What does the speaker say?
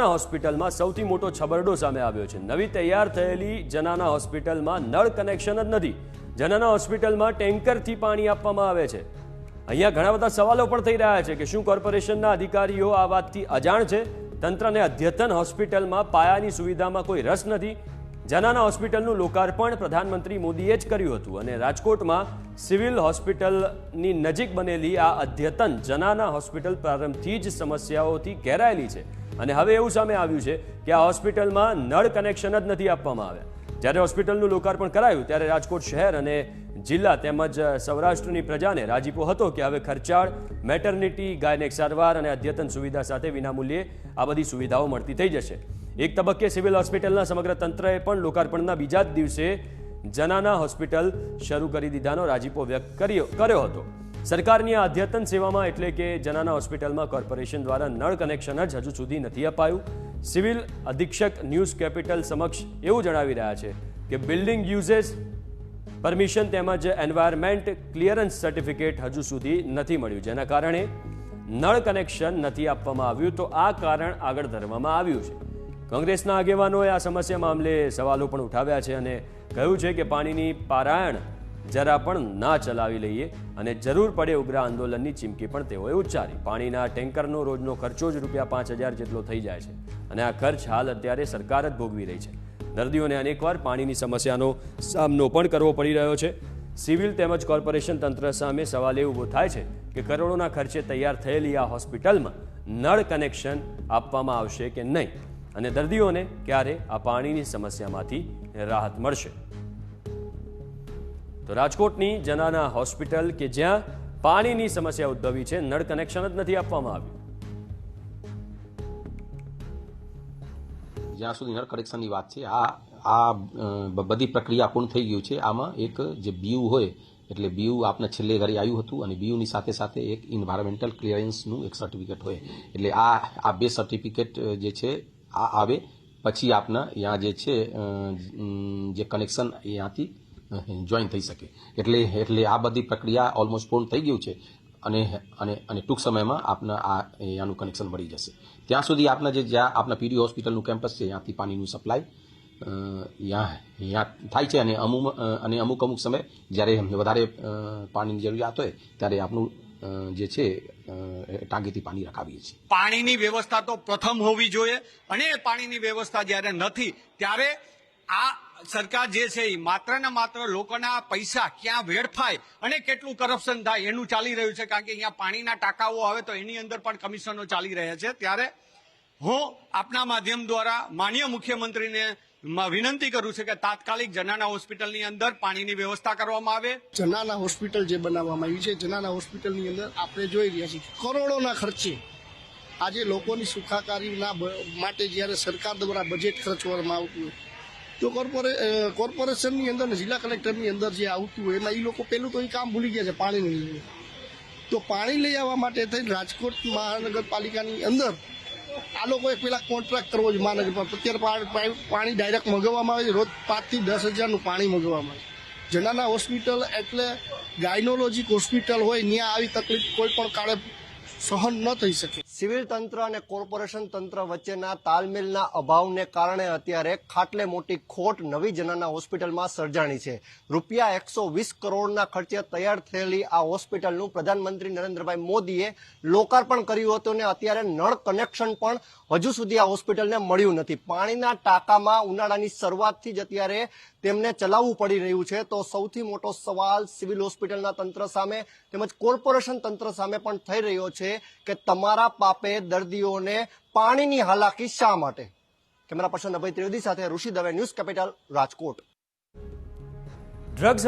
જનાના હોસ્પિટલમાં સૌથી મોટો છબરડો સામે આવ્યો છે. નવી તૈયાર થયેલી જનાના હોસ્પિટલમાં નળ કનેક્શન જ નથી. જનાના હોસ્પિટલમાં ટેન્કરથી પાણી આપવામાં આવે છે. અહીંયા ઘણા બધા સવાલો પણ થઈ રહ્યા છે કે શું કોર્પોરેશનના અધિકારીઓ આ વાતથી અજાણ છે? તંત્રને અદ્યતન હોસ્પિટલમાં પાયાની સુવિધામાં કોઈ રસ નથી. જનાના હોસ્પિટલનું લોકાર્પણ પ્રધાનમંત્રી મોદીએ જ કર્યું હતું અને રાજકોટમાં સિવિલ હોસ્પિટલની નજીક બનેલી આ અદ્યતન જનાના હોસ્પિટલ પ્રારંભથી જ સમસ્યાઓથી ઘેરાયેલી છે. અને હવે એવું સામે આવ્યું છે કે આ હોસ્પિટલમાં નળ કનેક્શન જ નથી આપવામાં આવ્યા. જ્યારે હોસ્પિટલનું લોકાર્પણ કરાયું ત્યારે રાજકોટ શહેર અને જિલ્લા તેમજ સૌરાષ્ટ્રની પ્રજાને રાજીપો હતો કે હવે ખર્ચાળ, મેટર્નિટી, ગાયનેક સારવાર અને અદ્યતન સુવિધા સાથે વિનામૂલ્યે આ બધી સુવિધાઓ મળતી થઈ જશે. એક તબક્કે સિવિલ હોસ્પિટલના સમગ્ર તંત્રએ પણ લોકાર્પણના બીજા જ દિવસે જનાના હોસ્પિટલ શરૂ કરી દીધાનો રાજીપો વ્યક્ત કર્યો કર્યો હતો. સરકારની આ અદ્યતન સેવામાં એટલે કે જનાના હોસ્પિટલમાં કોર્પોરેશન દ્વારા નળ કનેક્શન જ હજુ સુધી નથી અપાયું. સિવિલ અધિક્ષક ન્યૂઝ કેપિટલ સમક્ષ એવું જણાવી રહ્યા છે કે બિલ્ડિંગ યુઝેસ પરમિશન તેમજ એન્વાયરમેન્ટ ક્લિયરન્સ સર્ટિફિકેટ હજુ સુધી નથી મળ્યું. જેના કારણે નળ કનેક્શન નથી આપવામાં આવ્યું તો આ કારણ આગળ ધરવામાં આવ્યું છે. કોંગ્રેસના આગેવાનોએ આ સમસ્યા મામલે સવાલો પણ ઉઠાવ્યા છે અને કહ્યું છે કે પાણીની પારાયણ જરા પણ ના ચલાવી લઈએ અને જરૂર પડે ઉગ્ર આંદોલનની ચીમકી પણ તેઓએ ઉચ્ચારી. પાણીના ટેન્કરનો રોજનો ખર્ચો જ રૂપિયા પાંચ હજાર જેટલો થઈ જાય છે અને આ ખર્ચ હાલ અત્યારે સરકાર જ ભોગવી રહી છે. દર્દીઓને અનેકવાર પાણીની સમસ્યાનો સામનો પણ કરવો પડી રહ્યો છે. સિવિલ તેમજ કોર્પોરેશન તંત્ર સામે સવાલ એ ઊભો થાય છે કે કરોડોના ખર્ચે તૈયાર થયેલી આ હોસ્પિટલમાં નળ કનેક્શન આપવામાં આવશે કે નહીં? અને દર્દીઓને ક્યારે આ પાણીની સમસ્યામાંથી રાહત મળશે. તો રાજકોટની જનાના હોસ્પિટલ કે જ્યાં પાણીની સમસ્યા ઉદ્ભવી છે, નળ કનેક્શન જ નથી આપવામાં આવ્યું. જ્યાં સુધી નળ કનેક્શનની વાત છે, આ આ બધી પ્રક્રિયા પૂર્ણ થઈ ગયું છે. આમાં એક જે બીયુ હોય, એટલે બીયુ આપને છેલ્લે ઘરે આવ્યું હતું અને બીયુની સાથે સાથે એક ઇન્વાયરમેન્ટલ ક્લિયરન્સનું એક સર્ટિફિકેટ હોય. એટલે આ આ બે સર્ટિફિકેટ જે છે આ આવે. પછી આપના ત્યાં જે છે જે કનેક્શન ત્યાંથી જોઈન થઈ શકે. એટલે એટલે આ બધી પ્રક્રિયા ઓલમોસ્ટ પૂર્ણ થઈ ગયું છે. અને અને અને ટૂંક સમયમાં આપના આ અહીંયાનું કનેક્શન મળી જશે. ત્યાં સુધી આપના જે જ્યાં આપના પીડી હોસ્પિટલનું કેમ્પસ છે, ત્યાંથી પાણીનું સપ્લાય થાય છે. અને અમુક અને અમુક અમુક સમય જ્યારે વધારે પાણીની જરૂરિયાત હોય, ત્યારે આપનું જે છે ટાંકીથી પાણી રખાવીએ છીએ. પાણીની વ્યવસ્થા તો પ્રથમ હોવી જોઈએ અને એ પાણીની વ્યવસ્થા જ્યારે નથી, ત્યારે આ સરકાર જે છે એ માત્ર ને માત્ર લોકોના પૈસા ક્યાં વેડફાય અને કેટલું કરપ્શન થાય એનું ચાલી રહ્યું છે, કારણ કે અહીંયા પાણીના ટાંકાઓ આવે તો એની અંદર પણ કમિશનો ચાલી રહ્યા છે. ત્યારે હું આપના માધ્યમ દ્વારા માન્ય મુખ્યમંત્રીને વિનંતી કરું છું કે તાત્કાલિક જનાના હોસ્પિટલની અંદર પાણીની વ્યવસ્થા કરવામાં આવે. જનાના હોસ્પિટલ જે બનાવવામાં આવી છે, જનાના હોસ્પિટલની અંદર આપણે જોઈ રહ્યા છીએ કરોડોના ખર્ચે આજે લોકોની સુખાકારીના માટે જ્યારે સરકાર દ્વારા બજેટ ખર્ચવામાં આવતું હોય, તો કોર્પોરે કોર્પોરેશનની અંદર જિલ્લા કલેક્ટરની અંદર જે આવતું હોય, એમાં એ લોકો પહેલું તો એ કામ ભૂલી ગયા છે પાણીની તો પાણી લઈ આવવા માટે થઈને રાજકોટ મહાનગરપાલિકાની અંદર આ લોકોએ પેલા કોન્ટ્રાક્ટ કરવો જોઈએ મહાનગરપાલિકા અત્યારે પાણી ડાયરેક્ટ મગાવવામાં આવે છે. રોજ પાંચથી દસ હજારનું પાણી મગાવવામાં આવે છે. જનાના હોસ્પિટલ એટલે ગાયનોલોજી હોસ્પિટલ હોય, ત્યાં આવી તકલીફ કોઈ પણ કાળે સહન ન થઈ શકે. સિવિલ તંત્ર અને કોર્પોરેશન તંત્ર વચ્ચેના તાલમેલના અભાવને કારણે અત્યારે ખાટલે મોટી ખોટ નવી જનાના હોસ્પિટલમાં સર્જાણી છે. રૂપિયા એકસો વીસ કરોડના ખર્ચે તૈયાર થયેલી આ હોસ્પિટલનું પ્રધાનમંત્રી નરેન્દ્રભાઈ મોદીએ લોકાર્પણ કર્યું હતું અને અત્યારે નળ કનેક્શન પણ હજુ સુધી આ હોસ્પિટલને મળ્યું નથી. પાણીના ટાંકામાં ઉનાળાની શરૂઆતથી જ અત્યારે તેમને ચલાવવું પડી રહ્યું છે. તો સૌથી મોટો સવાલ સિવિલ હોસ્પિટલના તંત્ર સામે તેમજ કોર્પોરેશન તંત્ર સામે પણ થઈ રહ્યો કે તમારા પાપે દર્દીઓને પાણીની હાલાકી શા માટે? કેમેરા પર્સન અભય ત્રિવેદી સાથે Rishi Dave news capital Rajkot. Drugs